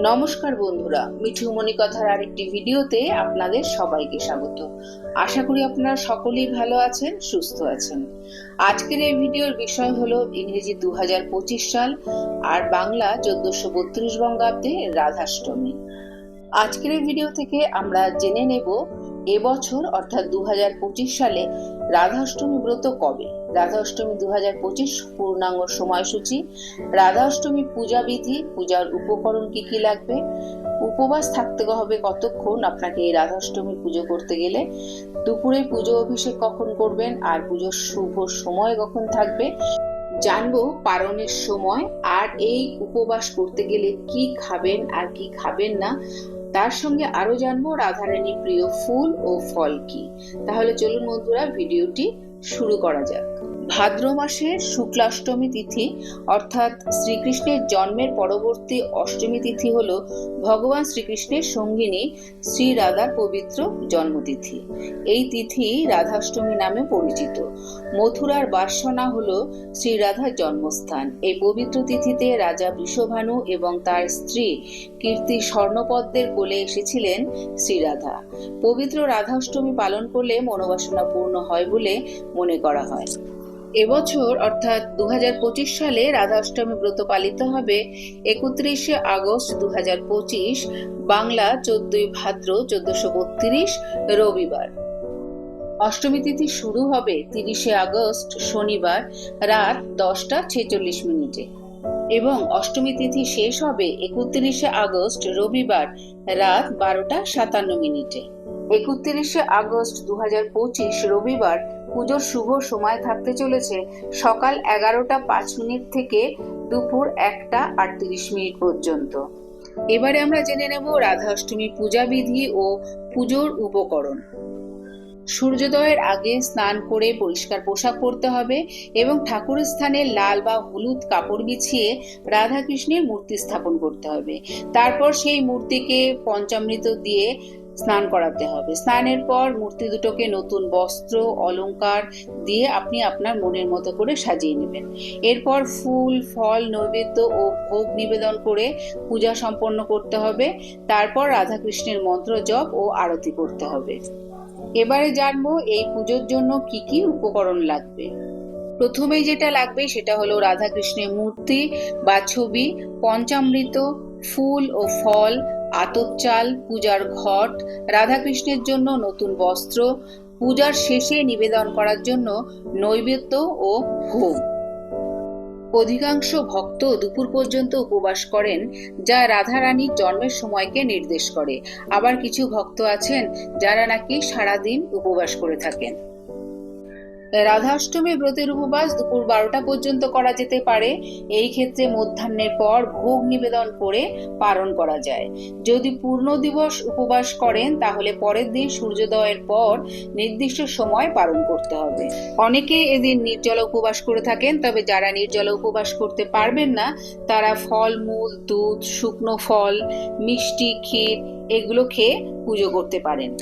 নমস্কার বন্ধুরা, মিঠু মনি কথার আরেকটি ভিডিওতে আপনাদের সবাইকে স্বাগত। আশা করি আপনারা সকলেই ভালো আছেন, সুস্থ আছেন। আজকের এই ভিডিওর বিষয় হলো ইংরেজি দু হাজার পঁচিশ সাল আর বাংলা চোদ্দশো বত্রিশ বঙ্গাব্দে রাধাষ্টমী। আজকের এই ভিডিও থেকে আমরা জেনে নেব এবছর, অর্থাৎ দু হাজার পঁচিশ সালে রাধাষ্টমী ব্রত কবে? রাধা অষ্টমী দু হাজার পঁচিশ পূর্ণাঙ্গ সময়সূচি। রাধা অষ্টমী পূজা বিধি, পূজার উপকরণ কি কি লাগবে? উপবাস থাকতে হবে কতক্ষণ আপনাকে এই রাধা অষ্টমী পুজো করতে গেলে? দুপুরে পুজো অভিষেক কখন করবেন? আর পুজোর শুভ সময় কখন থাকবে? জানব পারণের সময় আর এই উপবাস করতে গেলে কি খাবেন আর কি খাবেন না। তার সঙ্গে আরও জানব রাধারানীর প্রিয় ফুল ও ফল কি। তাহলে চলুন বন্ধুরা, ভিডিওটি শুরু করা যাক। ভাদ্র মাসের শুক্লাষ্টমী তিথি, অর্থাৎ শ্রীকৃষ্ণের জন্মের পরবর্তী অষ্টমী তিথি হল ভগবান শ্রীকৃষ্ণের সঙ্গিনী শ্রী রাধার পবিত্র জন্মতিথি। এই তিথি রাধাষ্টমী নামে পরিচিত। মথুরার বাসনা হল শ্রী রাধার জন্মস্থান। এই পবিত্র তিথিতে রাজা বৃষভানু এবং তার স্ত্রী কীর্তি স্বর্ণপদ্মের কোলে এসেছিলেন শ্রীরাধা পবিত্র রাধাষ্টমী পালন করলে মনোবাসনা পূর্ণ হয় বলে মনে করা হয়। এবছর, অর্থাৎ দু হাজার পঁচিশ সালে রাধাষ্টমী ব্রত পালিত হবে একত্রিশে আগস্ট দুহাজার পঁচিশ, বাংলা চোদ্দই ভাদ্র চোদ্দশো বত্রিশ, রবিবার। অষ্টমী তিথি শুরু হবে তিরিশে আগস্ট, শনিবার, রাত দশটা ছেচল্লিশ মিনিটে। এবং অষ্টমী তিথি শেষ হবে একত্রিশে আগস্ট, রবিবার, রাত বারোটা সাতান্ন মিনিটে। একত্রিশে আগস্ট দু হাজার পঁচিশ, রবিবার পুজোর শুভ সময় থাকতে চলেছে। সকাল এগারোটা পাঁচ মিনিট থেকে দুপুর একটা আটত্রিশ মিনিট পর্যন্ত। এবারে আমরা জেনে নেব রাধা অষ্টমী পূজা বিধি ও পুজোর উপকরণ। সূর্যোদয়ের আগে স্নান করে পরিষ্কার পোশাক পরতে হবে এবং ঠাকুরের স্থানে লাল বা হলুদ কাপড় বিছিয়ে রাধাকৃষ্ণের মূর্তি স্থাপন করতে হবে। তারপর সেই মূর্তিকে পঞ্চামৃত দিয়ে স্নান করাতে হবে। স্নানের পর মূর্তি দুটোকে নতুন বস্ত্র, অলংকার দিয়ে আপনি আপনার মনের মতো করে সাজিয়ে নেবেন। এরপর ফুল, ফল, নৈবেদ্য ও ভোগ নিবেদন করে পূজা সম্পন্ন করতে হবে। তারপর রাধাকৃষ্ণের মন্ত্র জপ ও আরতি করতে হবে। এবারে জানব এই পুজোর জন্য কি কি উপকরণ লাগবে। প্রথমেই যেটা লাগবে সেটা হলো রাধাকৃষ্ণের মূর্তি বা ছবি, পঞ্চামৃত, ফুল ও ফল আতপ চাল, পূজার ঘট, রাধাকৃষ্ণের জন্য নতুন বস্ত্র, পূজার শেষে নিবেদন করার জন্য নৈবেদ্য ও ভোগ। অধিকাংশ ভক্ত দুপুর পর্যন্ত উপবাস করেন, যা রাধা রাধারানীর জন্মের সময়কে নির্দেশ করে। আবার কিছু ভক্ত আছেন, যারা নাকি সারাদিন উপবাস করে থাকেন। রাধাষ্টমী ব্রতের উপবাস দুপুর বারোটা পর্যন্ত করা যেতে পারে। এই ক্ষেত্রে মধ্যাহ্নের পর ভোগ নিবেদন করে পালন করা যায়। যদি পূর্ণ দিবস উপবাস করেন, তাহলে পরের দিন সূর্যোদয়ের পর নির্দিষ্ট সময় পালন করতে হবে। অনেকে এদিন নির্জল উপবাস করে থাকেন, তবে যারা নির্জল উপবাস করতে পারবেন না, তারা ফল, মূল, দুধ, শুকনো ফল, মিষ্টি, ক্ষীর এগুলো খেয়ে পুজো করতে পারেন।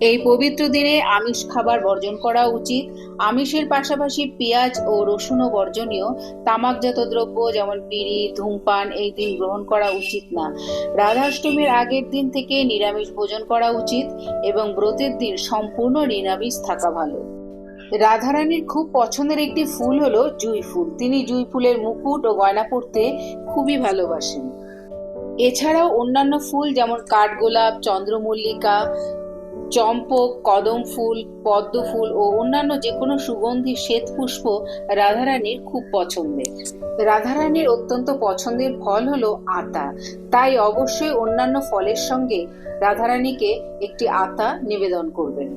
এই পবিত্র দিনে আমিষ খাবার বর্জন করা উচিত। আমিষের পাশাপাশি পেঁয়াজ ও রসুনও বর্জনীয়। তামাকজাত দ্রব্য যেমন বিড়ি, ধূমপান, এই দিন গ্রহণ করা উচিত না। রাধাষ্টমীর আগের দিন থেকে নিরামিষ ভোজন করা উচিত এবং ব্রতের দিন সম্পূর্ণ নিরামিষ থাকা ভালো। রাধারানীর খুব পছন্দের একটি ফুল হলো জুই ফুল। তিনি জুই ফুলের মুকুট ও গয়না পরতে খুবই ভালোবাসেন। এছাড়াও অন্যান্য ফুল যেমন কাঠগোলাপ, চন্দ্রমল্লিকা চম্পক, কদম ফুল, পদ্ম ফুল ও অন্যান্য যে কোনো সুগন্ধি শ্বেত পুষ্প রাধারানীর খুব পছন্দের। রাধারানীর অত্যন্ত পছন্দের ফল হলো আতা। তাই অবশ্যই অন্যান্য ফলের সঙ্গে রাধারানীকে একটি আতা নিবেদন করবেন।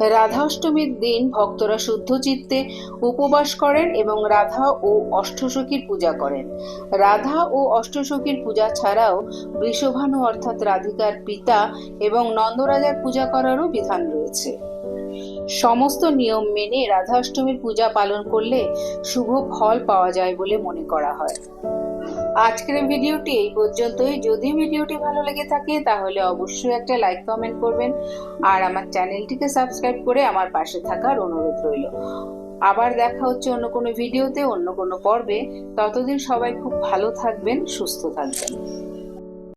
রাধা অষ্টমীর দিন ভক্তরা শুদ্ধ চিত্তে উপবাস করেন এবং রাধা ও অষ্টসখীর পূজা করেন। রাধা ও অষ্টসখীর পূজা ছাড়াও বৃষভানু অর্থাৎ রাধিকার পিতা এবং নন্দরাজার পূজা করারও বিধান রয়েছে। সমস্ত নিয়ম মেনে রাধাষ্টমীর পূজা পালন করলে শুভ ফল পাওয়া যায় বলে মনে করা হয়। আজকের ভিডিওটি এই পর্যন্তই। যদি ভিডিওটি ভালো লেগে থাকে, তাহলে অবশ্যই একটা লাইক কমেন্ট করবেন আর আমার চ্যানেলটিকে সাবস্ক্রাইব করে আমার পাশে থাকার অনুরোধ রইল। আবার দেখা হচ্ছে অন্য কোনো ভিডিওতে, অন্য কোনো পর্বে। ততদিন সবাই খুব ভালো থাকবেন, সুস্থ থাকবেন।